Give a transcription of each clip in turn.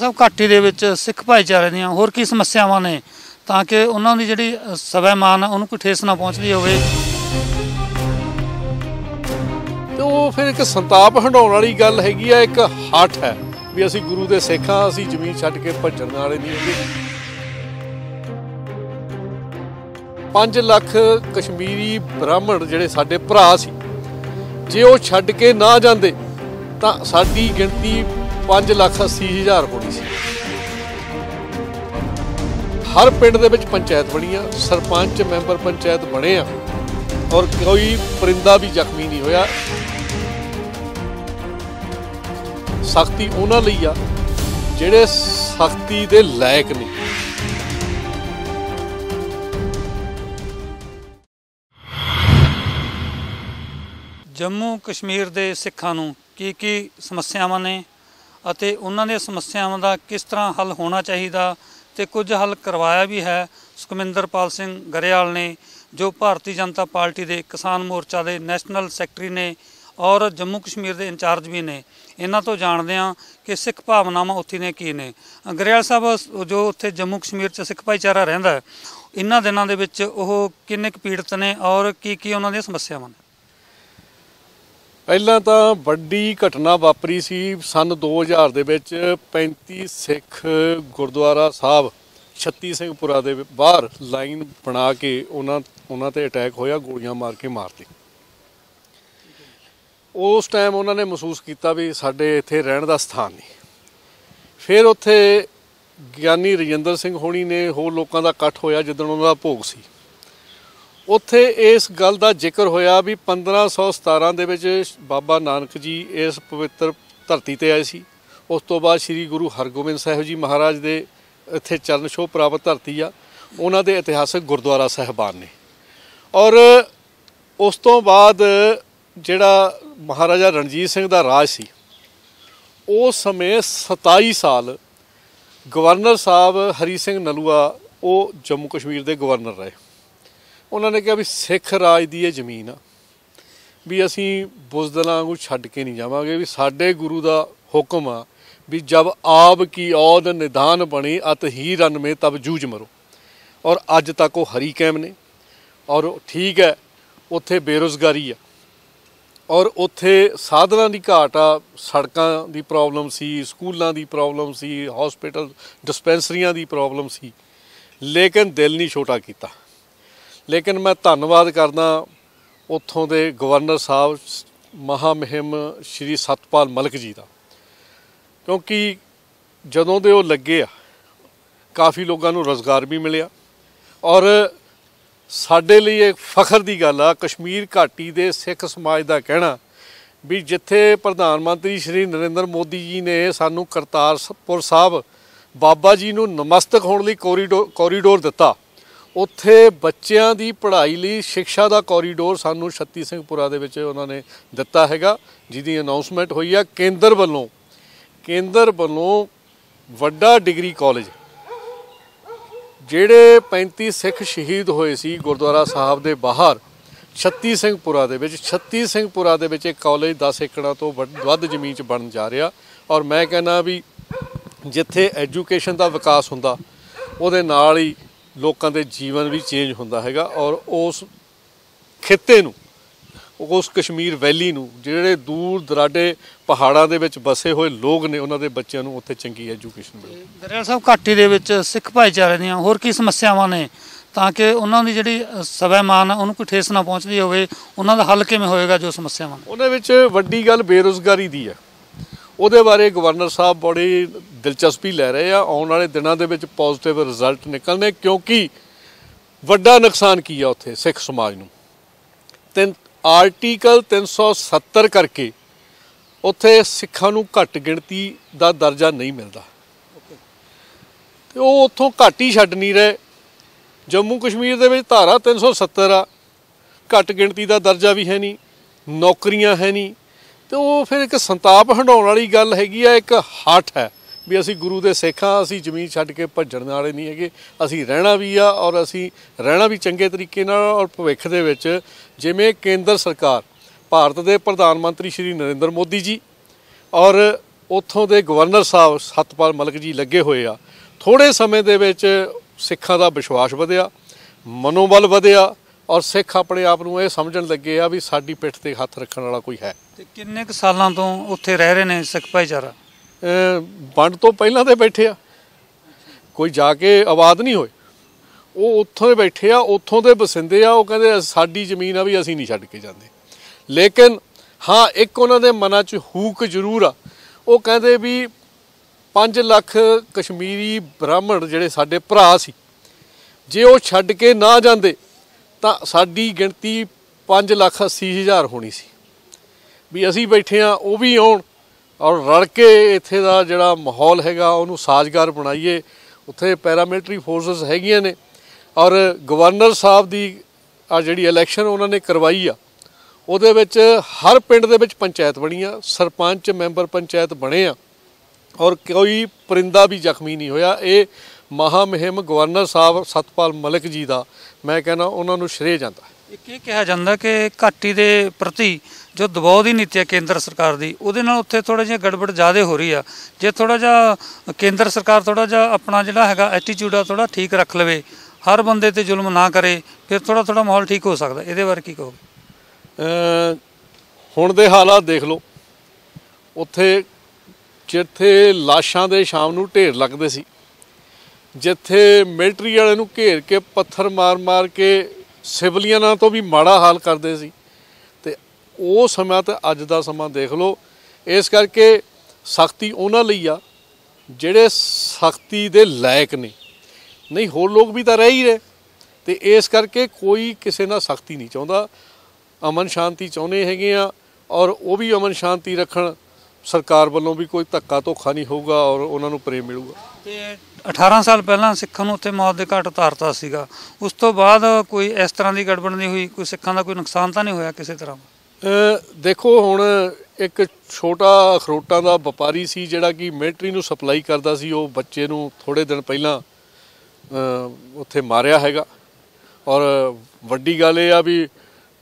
ਸਭ ਘਾਟੀ ਦੇ ਵਿੱਚ ਸਿੱਖ ਭਾਈਚਾਰੇ ਦੀਆਂ ਹੋਰ ਕੀ ਸਮੱਸਿਆਵਾਂ ਨੇ? ਤਾਂ ਕਿ ਉਹਨਾਂ ਦੀ ਜਿਹੜੀ ਅ, ਸਵੈਮਾਨ ਉਹਨੂੰ ਕੋਈ ਠੇਸ ਨਾ ਪਹੁੰਚਦੀ ਹੋਵੇ। ਤੇ ਉਹ ਫਿਰ ਇੱਕ ਸੰਤਾਪ ਹੰਡਾਉਣ ਵਾਲੀ ਗੱਲ ਹੈਗੀ ਆ ਇੱਕ ਹੱਠ ਹੈ ਵੀ ਅਸੀਂ ਗੁਰੂ ਦੇ ਸਿੱਖ ਸਿੱਖਾਂ ਅਸੀਂ ਜ਼ਮੀਨ ਛੱਡ ਕੇ ਭੱਜਣ ਵਾਲੇ ਨਹੀਂ ਹੈਗੇ। 5 ਲੱਖ ਕਸ਼ਮੀਰੀ ਬ੍ਰਾਹਮਣ ਜਿਹੜੇ ਸਾਡੇ ਭਰਾ ਸੀ ਜੇ ਉਹ ਛੱਡ ਕੇ ਨਾ ਜਾਂਦੇ ਤਾਂ ਸਾਡੀ ਗਿਣਤੀ 5 ਲੱਖ 80 ਹਜ਼ਾਰ ਹੋਣੀ ਸੀ। ਹਰ ਪਿੰਡ ਦੇ ਵਿੱਚ ਪੰਚਾਇਤ ਬਣੀ ਆ, ਸਰਪੰਚ, ਮੈਂਬਰ ਪੰਚਾਇਤ ਬਣੇ ਆ, ਔਰ ਕੋਈ ਪਰਿੰਦਾ ਵੀ ਜ਼ਖਮੀ ਨਹੀਂ ਹੋਇਆ। ਸਖਤੀ ਉਹਨਾਂ ਲਈ ਆ, ਜਿਹੜੇ ਸਖਤੀ ਦੇ ਲਾਇਕ ਨੇ। ਜੰਮੂ ਕਸ਼ਮੀਰ ਦੇ ਸਿੱਖਾਂ ਨੂੰ ਕੀ ਕੀ ਸਮੱਸਿਆਵਾਂ ਨੇ? ਅਤੇ ਉਹਨਾਂ ਦੀਆਂ ਸਮੱਸਿਆਵਾਂ ਦਾ ਕਿਸ ਤਰ੍ਹਾਂ ਹੱਲ ਹੋਣਾ ਚਾਹੀਦਾ ਤੇ ਕੁਝ ਹੱਲ ਕਰਵਾਇਆ ਵੀ ਹੈ ਸੁਖਮਿੰਦਰਪਾਲ ਸਿੰਘ ਗਰੇਵਾਲ ਨੇ ਜੋ ਭਾਰਤੀ ਜਨਤਾ ਪਾਰਟੀ ਦੇ ਕਿਸਾਨ ਮੋਰਚਾ ਦੇ ਨੈਸ਼ਨਲ ਸੈਕਟਰੀ ਨੇ ਔਰ ਜੰਮੂ ਕਸ਼ਮੀਰ ਦੇ ਇੰਚਾਰਜ ਵੀ ਨੇ। ਇਹਨਾਂ ਤੋਂ ਜਾਣਦੇ ਹਾਂ ਕਿ ਸਿੱਖ ਭਾਵਨਾਵਾਂ ਉੱਥੇ ਨੇ ਕੀ ਨੇ। ਅ, ਗਰੇਵਾਲ ਸਾਹਿਬ ਜੋ ਉੱਥੇ ਜੰਮੂ ਕਸ਼ਮੀਰ 'ਚ ਸਿੱਖ ਭਾਈਚਾਰਾ ਰਹਿੰਦਾ ਇਹਨਾਂ ਦਿਨਾਂ ਦੇ ਵਿੱਚ ਉਹ ਕਿੰਨੇ ਕੁ ਪੀੜਤ ਨੇ ਔਰ ਕੀ ਕੀ ਉਹਨਾਂ ਦੀਆਂ ਸਮੱਸਿਆਵਾਂ ਨੇ? ਪਹਿਲਾਂ ਤਾਂ ਵੱਡੀ ਘਟਨਾ ਵਾਪਰੀ ਸੀ ਸਨ 2000 ਦੇ ਵਿੱਚ 35 ਸਿੱਖ ਗੁਰਦੁਆਰਾ ਸਾਹਿਬ, ਛੱਤੀ ਸਿੰਘਪੁਰਾ ਦੇ ਬਾਹਰ ਲਾਈਨ ਬਣਾ ਕੇ ਉਹਨਾਂ ਉਹਨਾਂ ਤੇ ਅਟੈਕ ਹੋਇਆ, ਗੋਲੀਆਂ ਮਾਰ ਕੇ ਮਾਰਤੇ। ਉਸ ਟਾਈਮ ਉਹਨਾਂ ਨੇ ਮਹਿਸੂਸ ਕੀਤਾ ਵੀ ਸਾਡੇ ਇੱਥੇ ਰਹਿਣ ਦਾ ਸਥਾਨ ਨਹੀਂ। ਫਿਰ ਉੱਥੇ ਗਿਆਨੀ ਰਜਿੰਦਰ ਸਿੰਘ ਹੋਣੀ ਨੇ ਹੋਰ ਲੋਕਾਂ ਦਾ ਇਕੱਠ ਹੋਇਆ ਜਦੋਂ ਉਹਨਾਂ ਦਾ ਭੋਗ ਸੀ। ਉੱਥੇ ਇਸ ਗੱਲ ਦਾ ਜ਼ਿਕਰ ਹੋਇਆ ਵੀ 1517 ਦੇ ਵਿੱਚ ਬਾਬਾ ਨਾਨਕ ਜੀ ਇਸ ਪਵਿੱਤਰ ਧਰਤੀ ਤੇ ਆਏ ਸੀ। ਉਸ ਤੋਂ ਬਾਅਦ ਸ੍ਰੀ ਗੁਰੂ ਹਰਗੋਬਿੰਦ ਸਾਹਿਬ ਜੀ ਮਹਾਰਾਜ ਦੇ ਇੱਥੇ ਚਰਨ ਛੋਹ ਪ੍ਰਾਪਤ ਧਰਤੀ ਆ। ਉਹਨਾਂ ਦੇ ਇਤਿਹਾਸਕ ਗੁਰਦੁਆਰਾ ਸਾਹਿਬਾਨ ਨੇ। ਔਰ ਉਸ ਤੋਂ ਬਾਅਦ ਜਿਹੜਾ ਮਹਾਰਾਜਾ ਰਣਜੀਤ ਸਿੰਘ ਦਾ ਰਾਜ ਸੀ ਉਸ ਸਮੇਂ 27 ਸਾਲ ਗਵਰਨਰ ਸਾਹਿਬ ਹਰੀ ਸਿੰਘ ਨਲੂਆ, ਉਹ ਜੰਮੂ ਕਸ਼ਮੀਰ ਦੇ ਗਵਰਨਰ ਰਹੇ। ਉਹਨਾਂ ਨੇ ਕਿਹਾ ਵੀ ਸਿੱਖ ਰਾਜ ਦੀ ਇਹ ਜ਼ਮੀਨ ਆ, ਵੀ ਅਸੀਂ ਬੁਜ਼ਦਲਾਂ ਵਾਂਗੂ ਛੱਡ ਕੇ ਨਹੀਂ ਜਾਵਾਂਗੇ, ਵੀ ਸਾਡੇ ਗੁਰੂ ਦਾ ਹੁਕਮ ਆ ਵੀ ਜਬ ਆਬ ਕੀ ਔਦ ਨਿਦਾਨ ਬਣੀ, ਅਤ ਹੀ ਰਨ ਮੇ ਤਬ ਜੂਝ ਮਰੋ। ਔਰ ਅੱਜ ਤੱਕ ਉਹ ਹਰੀ ਕੈਮ ਨੇ, ਔਰ ਠੀਕ ਹੈ, ਉੱਥੇ ਬੇਰੁਜ਼ਗਾਰੀ ਆ। ਔਰ ਉੱਥੇ ਸਾਧਨਾਂ ਦੀ ਘਾਟ ਆ, ਸੜਕਾਂ ਦੀ ਪ੍ਰੋਬਲਮ ਸੀ, ਸਕੂਲਾਂ ਦੀ ਪ੍ਰੋਬਲਮ ਸੀ ਹਸਪੀਟਲ ਡਿਸਪੈਂਸਰੀਆਂ ਦੀ ਪ੍ਰੋਬਲਮ ਸੀ, ਲੇਕਿਨ ਦਿਲ ਨਹੀਂ ਛੋਟਾ ਕੀਤਾ। ਲੇਕਿਨ ਮੈਂ ਧੰਨਵਾਦ ਕਰਦਾ ਉੱਥੋਂ ਦੇ ਗਵਰਨਰ ਸਾਹਿਬ ਮਹਾ ਮਹਿਮ ਸ਼੍ਰੀ ਸਤਪਾਲ ਮਲਕ ਜੀ ਦਾ। ਕਿਉਂਕਿ ਜਦੋਂ ਦੇ ਉਹ ਲੱਗੇ ਆ, ਕਾਫੀ ਲੋਕਾਂ ਨੂੰ ਰੋਜ਼ਗਾਰ ਵੀ ਮਿਲਿਆ ਔਰ ਸਾਡੇ ਲਈ ਇੱਕ ਫਖਰ ਦੀ ਗੱਲ ਆ, ਕਸ਼ਮੀਰ ਘਾਟੀ ਦੇ ਸਿੱਖ ਸਮਾਜ ਦਾ ਕਹਿਣਾ ਵੀ ਜਿੱਥੇ ਪ੍ਰਧਾਨ ਮੰਤਰੀ ਸ਼੍ਰੀ ਨਰਿੰਦਰ ਮੋਦੀ ਜੀ ਨੇ ਸਾਨੂੰ ਕਰਤਾਰਪੁਰ ਸਾਹਿਬ ਬਾਬਾ ਜੀ ਨੂੰ ਨਮਸਤਕ ਹੋਣ ਲਈ ਕੋਰੀਡੋਰ ਕੋਰੀਡੋਰ ਦਿੱਤਾ ਉੱਥੇ ਬੱਚਿਆਂ ਦੀ ਪੜ੍ਹਾਈ ਲਈ ਸਿੱਖਿਆ ਦਾ ਕੋਰੀਡੋਰ ਸਾਨੂੰ ਛੱਤੀ ਸਿੰਘਪੁਰਾ ਦੇ ਵਿੱਚ ਉਹਨਾਂ ਨੇ ਦਿੱਤਾ ਹੈਗਾ, ਜਿਹਦੀ ਅਨਾਉਂਸਮੈਂਟ ਹੋਈ ਆ ਕੇਂਦਰ ਵੱਲੋਂ। ਕੇਂਦਰ ਵੱਲੋਂ ਵੱਡਾ ਡਿਗਰੀ ਕਾਲਜ ਜਿਹੜੇ 35 ਸਿੱਖ ਸ਼ਹੀਦ ਹੋਏ ਸੀ ਗੁਰਦੁਆਰਾ ਸਾਹਿਬ ਦੇ ਬਾਹਰ, ਛੱਤੀ ਸਿੰਘਪੁਰਾ ਦੇ ਵਿੱਚ, ਛੱਤੀ ਸਿੰਘਪੁਰਾ ਦੇ ਵਿੱਚ ਇੱਕ ਕਾਲਜ 10 ਏਕੜਾਂ ਤੋਂ ਵੱਧ ਵੱਧ ਜ਼ਮੀਨ 'ਚ ਬਣਨ ਜਾ ਰਿਹਾ। ਔਰ ਮੈਂ ਕਹਿੰਦਾ ਵੀ ਜਿੱਥੇ ਐਜੂਕੇਸ਼ਨ ਦਾ ਵਿਕਾਸ ਹੁੰਦਾ, ਉਹਦੇ ਨਾਲ ਹੀ ਲੋਕਾਂ ਦੇ ਜੀਵਨ ਵੀ ਚੇਂਜ ਹੁੰਦਾ ਹੈਗਾ ਔਰ ਉਸ ਖਿੱਤੇ ਨੂੰ ਉਸ ਕਸ਼ਮੀਰ ਵੈਲੀ ਨੂੰ ਜਿਹੜੇ ਦੂਰ ਦਰਾਡੇ ਪਹਾੜਾਂ ਦੇ ਵਿੱਚ ਬਸੇ ਹੋਏ ਲੋਕ ਨੇ ਉਹਨਾਂ ਦੇ ਬੱਚਿਆਂ ਨੂੰ ਉੱਥੇ ਚੰਗੀ ਐਜੂਕੇਸ਼ਨ ਮਿਲੇ ਗਰੇਵਾਲ ਸਾਹਿਬ ਘਾਟੀ ਦੇ ਵਿੱਚ ਸਿੱਖ ਭਾਈਚਾਰੇ ਦੀਆਂ ਹੋਰ ਕੀ ਸਮੱਸਿਆਵਾਂ ਨੇ ਤਾਂ ਕਿ ਉਹਨਾਂ ਦੀ ਜਿਹੜੀ ਸਵੈਮਾਨ ਆ ਉਹਨੂੰ ਕੋਈ ਠੇਸ ਨਾ ਪਹੁੰਚਦੀ ਹੋਵੇ ਉਹਨਾਂ ਦਾ ਹੱਲ ਕਿਵੇਂ ਹੋਏਗਾ ਜੋ ਸਮੱਸਿਆਵਾਂ ਉਹਦੇ ਵਿੱਚ ਵੱਡੀ ਗੱਲ ਬੇਰੁਜ਼ਗਾਰੀ ਦੀ ਹੈ। ਉਹਦੇ ਬਾਰੇ ਗਵਰਨਰ ਸਾਹਿਬ ਬੜੀ ਦਿਲਚਸਪੀ ਲੈ ਰਹੇ ਆ। ਆਉਣ ਵਾਲੇ ਦਿਨਾਂ ਦੇ ਵਿੱਚ ਪੋਜ਼ਿਟਿਵ ਰਿਜ਼ਲਟ ਨਿਕਲਣੇ, ਕਿਉਂਕਿ ਵੱਡਾ ਨੁਕਸਾਨ ਕੀ ਆ ਉੱਥੇ ਸਿੱਖ ਸਮਾਜ ਨੂੰ? ਤਿੰਨ ਆਰਟੀਕਲ 370 ਕਰਕੇ ਉੱਥੇ ਸਿੱਖਾਂ ਨੂੰ ਘੱਟ ਗਿਣਤੀ ਦਾ ਦਰਜਾ ਨਹੀਂ ਮਿਲਦਾ। ਤੇ ਉਹ ਉੱਥੋਂ ਘੱਟ ਹੀ ਛੱਡ ਨਹੀਂ ਰਹੇ। ਜੰਮੂ ਕਸ਼ਮੀਰ ਦੇ ਵਿੱਚ ਧਾਰਾ 370 ਆ। ਘੱਟ ਗਿਣਤੀ ਦਾ ਦਰਜਾ ਵੀ ਹੈ ਨਹੀਂ, ਨੌਕਰੀਆਂ ਹੈ ਨਹੀਂ। ਤੇ ਉਹ ਫਿਰ ਇੱਕ ਸੰਤਾਪ ਹੰਡਾਉਣ ਵਾਲੀ ਗੱਲ ਹੈਗੀ ਆ, ਇੱਕ ਹੱਠ ਹੈ। ਵੀ ਅਸੀਂ ਗੁਰੂ ਦੇ ਸਿੱਖ ਸਿੱਖਾਂ ਅਸੀਂ ਜ਼ਮੀਨ ਛੱਡ ਕੇ ਭੱਜਣ ਵਾਲੇ ਨਹੀਂ ਹੈਗੇ। ਅਸੀਂ ਰਹਿਣਾ ਵੀ ਆ ਔਰ ਅਸੀਂ ਰਹਿਣਾ ਵੀ ਚੰਗੇ ਤਰੀਕੇ ਨਾਲ ਔਰ ਭਵਿੱਖ ਦੇ ਵਿੱਚ ਜਿਵੇਂ ਕੇਂਦਰ ਸਰਕਾਰ, ਭਾਰਤ ਦੇ ਪ੍ਰਧਾਨ ਮੰਤਰੀ ਸ਼੍ਰੀ ਨਰਿੰਦਰ ਮੋਦੀ ਜੀ ਔਰ ਉੱਥੋਂ ਦੇ ਗਵਰਨਰ ਸਾਹਿਬ ਸਤਪਾਲ ਮਲਕ ਜੀ ਲੱਗੇ ਹੋਏ ਆ। ਥੋੜੇ ਸਮੇਂ ਦੇ ਵਿੱਚ ਸਿੱਖਾਂ ਦਾ ਵਿਸ਼ਵਾਸ ਵਧਿਆ, ਮਨੋਬਲ ਵਧਿਆ ਔਰ ਸਿੱਖ ਆਪਣੇ ਆਪ ਨੂੰ ਇਹ ਸਮਝਣ ਲੱਗੇ ਆ ਵੀ ਸਾਡੀ ਪਿੱਠ ਤੇ ਹੱਥ ਰੱਖਣ ਵਾਲਾ ਕੋਈ ਹੈ। ਤੇ ਕਿੰਨੇ ਕੁ ਸਾਲਾਂ ਤੋਂ ਉੱਥੇ ਰਹਿ ਰਹੇ ਨੇ ਸਿੱਖ ਭਾਈਚਾਰਾ? ਵੰਡ ਤੋਂ ਪਹਿਲਾਂ ਦੇ ਬੈਠੇ ਆ। ਕੋਈ ਜਾ ਕੇ ਆਬਾਦ ਨਹੀਂ ਹੋਏ। ਉਹ ਉੱਥੋਂ ਦੇ ਬੈਠੇ ਆ, ਉੱਥੋਂ ਦੇ ਬਸਿੰਦੇ ਆ, ਉਹ ਕਹਿੰਦੇ ਸਾਡੀ ਜ਼ਮੀਨ ਆ ਵੀ ਅਸੀਂ ਨਹੀਂ ਛੱਡ ਕੇ ਜਾਂਦੇ। ਲੇਕਿਨ ਹਾਂ, ਇੱਕ ਉਹਨਾਂ ਦੇ ਮਨਾਂ 'ਚ ਹੂਕ ਜ਼ਰੂਰ ਆ। ਉਹ ਕਹਿੰਦੇ ਵੀ 5 ਲੱਖ ਕਸ਼ਮੀਰੀ ਬ੍ਰਾਹਮਣ ਜਿਹੜੇ ਸਾਡੇ ਭਰਾ ਸੀ, ਜੇ ਉਹ ਛੱਡ ਕੇ ਨਾ ਜਾਂਦੇ, ਤਾਂ ਸਾਡੀ ਗਿਣਤੀ 5 ਲੱਖ 80 ਹਜ਼ਾਰ ਹੋਣੀ ਸੀ। ਵੀ ਅਸੀਂ ਬੈਠੇ ਆ, ਉਹ ਵੀ ਆਉਣ। ਔਰ ਰਲ ਕੇ ਇੱਥੇ ਦਾ ਜਿਹੜਾ ਮਾਹੌਲ ਹੈਗਾ, ਉਹਨੂੰ ਸਾਜ਼ਗਾਰ ਬਣਾਈਏ। ਉੱਥੇ ਪੈਰਾਮਿਲਟਰੀ ਫੋਰਸਸ ਹੈਗੀਆਂ ਨੇ। ਔਰ ਗਵਰਨਰ ਸਾਹਿਬ ਦੀ ਆ ਜਿਹੜੀ ਇਲੈਕਸ਼ਨ ਉਹਨਾਂ ਨੇ ਕਰਵਾਈ ਆ, ਉਹਦੇ ਵਿੱਚ ਹਰ ਪਿੰਡ ਦੇ ਵਿੱਚ ਪੰਚਾਇਤ ਬਣੀ ਆ। ਸਰਪੰਚ, ਮੈਂਬਰ ਪੰਚਾਇਤ ਬਣੇ ਆ। ਔਰ ਕੋਈ ਪਰਿੰਦਾ ਵੀ ਜ਼ਖਮੀ ਨਹੀਂ ਹੋਇਆ। ਇਹ ਮਹਾ ਮੁਹਿੰਮ ਗਵਰਨਰ ਸਾਹਿਬ ਸਤਪਾਲ ਮਲਿਕ ਜੀ ਦਾ, ਮੈਂ ਕਹਿੰਦਾ ਉਹਨਾਂ ਨੂੰ ਸ਼੍ਰੇਅ ਜਾਂਦਾ। ਇੱਕ ਇਹ ਕਿਹਾ ਜਾਂਦਾ ਕਿ ਘਾਟੀ ਦੇ ਪ੍ਰਤੀ ਜੋ ਦਬਾਅ ਦੀ ਨੀਤੀ ਹੈ ਕੇਂਦਰ ਸਰਕਾਰ ਦੀ, ਉਹਦੇ ਨਾਲ ਉੱਥੇ ਥੋੜਾ ਜਿਹਾ ਗੜਬੜ ਜ਼ਿਆਦਾ ਹੋ ਰਹੀ ਆ। ਜੇ ਥੋੜਾ ਜਿਹਾ ਕੇਂਦਰ ਸਰਕਾਰ ਥੋੜਾ ਜਿਹਾ ਆਪਣਾ ਜਿਹੜਾ ਹੈਗਾ ਐਟੀਟਿਊਡ ਆ ਥੋੜਾ ਠੀਕ ਰੱਖ ਲਵੇ, ਹਰ ਬੰਦੇ ਤੇ ਜ਼ੁਲਮ ਨਾ ਕਰੇ, ਫਿਰ ਥੋੜਾ ਥੋੜਾ ਮਾਹੌਲ ਠੀਕ ਹੋ ਸਕਦਾ। ਇਹਦੇ ਬਾਰੇ ਕੀ ਕਹੋਗੇ? ਹੁਣ ਦੇ ਹਾਲਾਤ ਦੇਖ ਲਓ। ਉੱਥੇ ਜਿੱਥੇ ਲਾਸ਼ਾਂ ਦੇ ਸ਼ਾਮ ਨੂੰ ਢੇਰ ਲੱਗਦੇ ਸੀ, ਜਿੱਥੇ ਮਿਲਟਰੀ ਵਾਲੇ ਨੂੰ ਘੇਰ ਕੇ ਪੱਥਰ ਮਾਰ-ਮਾਰ ਕੇ ਸਿਵਲੀਅਨਾਂ ਤੋਂ ਵੀ ਮਾੜਾ ਹਾਲ ਕਰਦੇ ਸੀ ਉਹ ਸਮਾਂ ਤੇ ਅੱਜ ਦਾ ਸਮਾਂ ਦੇਖ ਲਓ। ਇਸ ਕਰਕੇ ਸਖਤੀ ਉਹਨਾਂ ਲਈ ਆ ਜਿਹੜੇ ਸਖਤੀ ਦੇ ਲਾਇਕ ਨੇ। ਨਹੀਂ ਹੋਰ ਲੋਕ ਵੀ ਤਾਂ ਰਹਿ ਹੀ ਰਹੇ। ਤੇ ਇਸ ਕਰਕੇ ਕੋਈ ਕਿਸੇ ਨਾਲ ਸਖਤੀ ਨਹੀਂ ਚਾਹੁੰਦਾ। ਅਮਨ ਸ਼ਾਂਤੀ ਚਾਹੁੰਦੇ ਹੈਗੇ ਆ ਔਰ ਉਹ ਵੀ ਅਮਨ ਸ਼ਾਂਤੀ ਰੱਖਣ। ਸਰਕਾਰ ਵੱਲੋਂ ਵੀ ਕੋਈ ਧੱਕਾ ਧੋਖਾ ਨਹੀਂ ਹੋਊਗਾ ਔਰ ਉਹਨਾਂ ਨੂੰ ਪ੍ਰੇਮ ਮਿਲੂਗਾ। ਤੇ 18 ਸਾਲ ਪਹਿਲਾਂ ਸਿੱਖਾਂ ਨੂੰ ਉੱਥੇ ਮੌਤ ਦੇ ਘਾਟ ਉਤਾਰਤਾ ਸੀਗਾ। ਉਸ ਤੋਂ ਬਾਅਦ ਕੋਈ ਇਸ ਤਰ੍ਹਾਂ ਦੀ ਗੜਬੜ ਨਹੀਂ ਹੋਈ। ਕੋਈ ਸਿੱਖਾਂ ਦਾ ਕੋਈ ਨੁਕਸਾਨ ਤਾਂ ਨਹੀਂ ਹੋਇਆ ਕਿਸੇ ਤਰ੍ਹਾਂ ਅ, ਦੇਖੋ, ਹੁਣ ਇੱਕ ਛੋਟਾ ਅਖਰੋਟਾਂ ਦਾ ਵਪਾਰੀ ਸੀ ਜਿਹੜਾ ਕਿ ਮਿਲਟਰੀ ਨੂੰ ਸਪਲਾਈ ਕਰਦਾ ਸੀ, ਉਹ ਬੱਚੇ ਨੂੰ ਥੋੜੇ ਦਿਨ ਪਹਿਲਾਂ ਉੱਥੇ ਮਾਰਿਆ ਹੈਗਾ। ਔਰ ਵੱਡੀ ਗੱਲ ਇਹ ਆ ਵੀ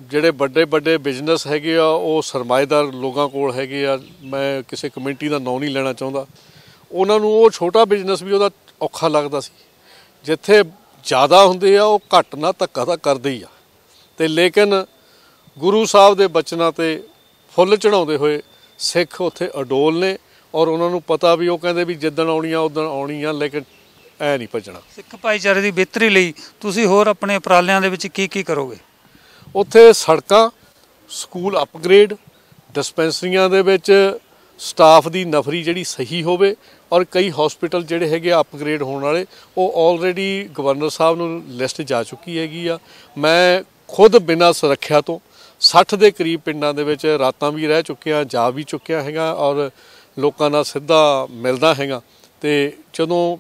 ਜਿਹੜੇ ਵੱਡੇ ਵੱਡੇ ਬਿਜ਼ਨਸ ਹੈਗੇ ਆ, ਉਹ ਸਰਮਾਏਦਾਰ ਲੋਕਾਂ ਕੋਲ ਹੈਗੇ ਆ। ਮੈਂ ਕਿਸੇ ਕਮਿਊਨਿਟੀ ਦਾ ਨਾਂ ਨਹੀਂ ਲੈਣਾ ਚਾਹੁੰਦਾ। ਉਹਨਾਂ ਨੂੰ ਉਹ ਛੋਟਾ ਬਿਜ਼ਨਸ ਵੀ ਉਹਦਾ ਔਖਾ ਲੱਗਦਾ ਸੀ। ਜਿੱਥੇ ਜ਼ਿਆਦਾ ਹੁੰਦੇ ਆ, ਉਹ ਘੱਟ ਨਾ ਧੱਕਾ ਤਾਂ ਕਰਦੇ ਹੀ ਆ। ਤੇ ਲੇਕਿਨ ਗੁਰੂ ਸਾਹਿਬ ਦੇ ਬਚਨਾਂ ਤੇ ਫੁੱਲ ਚੜਾਉਂਦੇ ਹੋਏ ਸਿੱਖ ਉੱਥੇ ਅਡੋਲ ਨੇ ਔਰ ਉਹਨਾਂ ਨੂੰ ਪਤਾ ਵੀ ਉਹ ਕਹਿੰਦੇ ਵੀ ਜਿੱਦਣ ਆਉਣੀਆਂ ਉਦੋਂ ਆਉਣੀਆਂ ਲੇਕਿਨ ਐ ਨਹੀਂ ਭੱਜਣਾ। ਸਿੱਖ ਭਾਈਚਾਰੇ ਦੀ ਬਿਹਤਰੀ ਲਈ ਤੁਸੀਂ ਹੋਰ ਆਪਣੇ ਉਪਰਾਲਿਆਂ ਦੇ ਵਿੱਚ ਕੀ ਕੀ ਕਰੋਗੇ? ਉੱਥੇ ਸੜਕਾਂ ਸਕੂਲ ਅਪਗ੍ਰੇਡ ਡਿਸਪੈਂਸਰੀਆਂ ਦੇ ਵਿੱਚ ਸਟਾਫ ਦੀ ਨਫਰੀ ਜਿਹੜੀ ਸਹੀ ਹੋਵੇ ਔਰ ਕਈ ਹਸਪੀਟਲ ਜਿਹੜੇ ਹੈਗੇ ਆ ਅਪਗ੍ਰੇਡ ਹੋਣ ਵਾਲੇ ਉਹ ਆਲਰੇਡੀ ਗਵਰਨਰ ਸਾਹਿਬ ਨੂੰ ਲਿਸਟ ਜਾ ਚੁੱਕੀ ਹੈਗੀ ਆ। ਮੈਂ ਖੁਦ ਬਿਨਾਂ ਸੁਰੱਖਿਆ ਤੋਂ 60 ਦੇ ਕਰੀਬ ਪਿੰਡਾਂ ਦੇ ਵਿੱਚ ਰਾਤਾਂ ਵੀ ਰਹਿ ਚੁੱਕਿਆ, ਜਾ ਵੀ ਚੁੱਕਿਆ ਹੈਗਾ ਔਰ ਲੋਕਾਂ ਨਾਲ ਸਿੱਧਾ ਮਿਲਦਾ ਹੈਗਾ। ਤੇ ਜਦੋਂ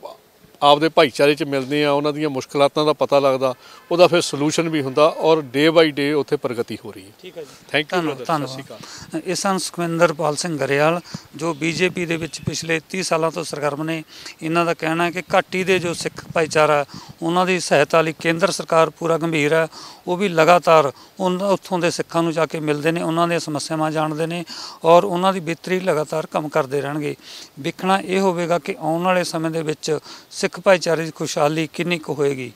ਆਪਦੇ ਭਾਈਚਾਰੇ 'ਚ ਮਿਲਦੇ ਆ ਉਹਨਾਂ ਦੀਆਂ ਮੁਸ਼ਕਲਾਤਾਂ ਦਾ ਪਤਾ ਲੱਗਦਾ ਉਹਦਾ ਫਿਰ ਸੋਲੂਸ਼ਨ ਵੀ ਹੁੰਦਾ ਔਰ ਡੇ ਬਾਈ ਡੇ ਉੱਥੇ ਪ੍ਰਗਤੀ ਹੋ ਰਹੀ ਹੈ। ਠੀਕ ਹੈ ਜੀ। ਥੈਂਕ ਯੂ ਧੰਨਵਾਦ ਬ੍ਰਦਰ ਸਤਿ ਸ਼੍ਰੀ ਅਕਾਲ। ਧੰਨਵਾਦ ਇਹ ਸਨ ਸੁਖਵਿੰਦਰਪਾਲ ਸਿੰਘ ਗਰੇਵਾਲ ਜੋ ਬੀਜੇਪੀ ਦੇ ਵਿੱਚ ਪਿਛਲੇ 30 ਸਾਲਾਂ ਤੋਂ ਸਰਗਰਮ ਨੇ। ਇਹਨਾਂ ਦਾ ਕਹਿਣਾ ਹੈ ਕਿ ਘਾਟੀ ਦੇ ਜੋ ਸਿੱਖ ਭਾਈਚਾਰਾ ਉਹਨਾਂ ਦੀ ਸਹਾਇਤਾ ਲਈ ਕੇਂਦਰ ਸਰਕਾਰ ਪੂਰਾ ਗੰਭੀਰ ਹੈ। ਉਹ ਵੀ ਲਗਾਤਾਰ ਉਹਨਾਂ ਉੱਥੋਂ ਦੇ ਸਿੱਖਾਂ ਨੂੰ ਜਾ ਕੇ ਮਿਲਦੇ ਨੇ ਉਹਨਾਂ ਦੀਆਂ ਸਮੱਸਿਆਵਾਂ ਜਾਣਦੇ ਨੇ ਔਰ ਉਹਨਾਂ ਦੀ ਬਿਹਤਰੀ ਲਗਾਤਾਰ ਕੰਮ ਕਰਦੇ ਰਹਿਣਗੇ। ਵੇਖਣਾ ਇਹ ਹੋਵੇਗਾ ਕਿ ਆਉਣ ਵਾਲੇ ਸਮੇਂ ਦੇ ਵਿੱਚ ਸਿੱਖ ਭਾਈਚਾਰੇ ਦੀ ਖੁਸ਼ਹਾਲੀ ਕਿੰਨੀ ਕੁ ਹੋਏਗੀ?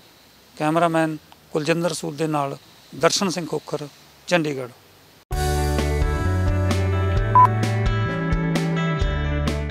ਕੈਮਰਾਮੈਨ ਕੁਲਜਿੰਦਰ ਸੂਦ ਦੇ ਨਾਲ ਦਰਸ਼ਨ ਸਿੰਘ ਖੋਖਰ, ਚੰਡੀਗੜ੍ਹ।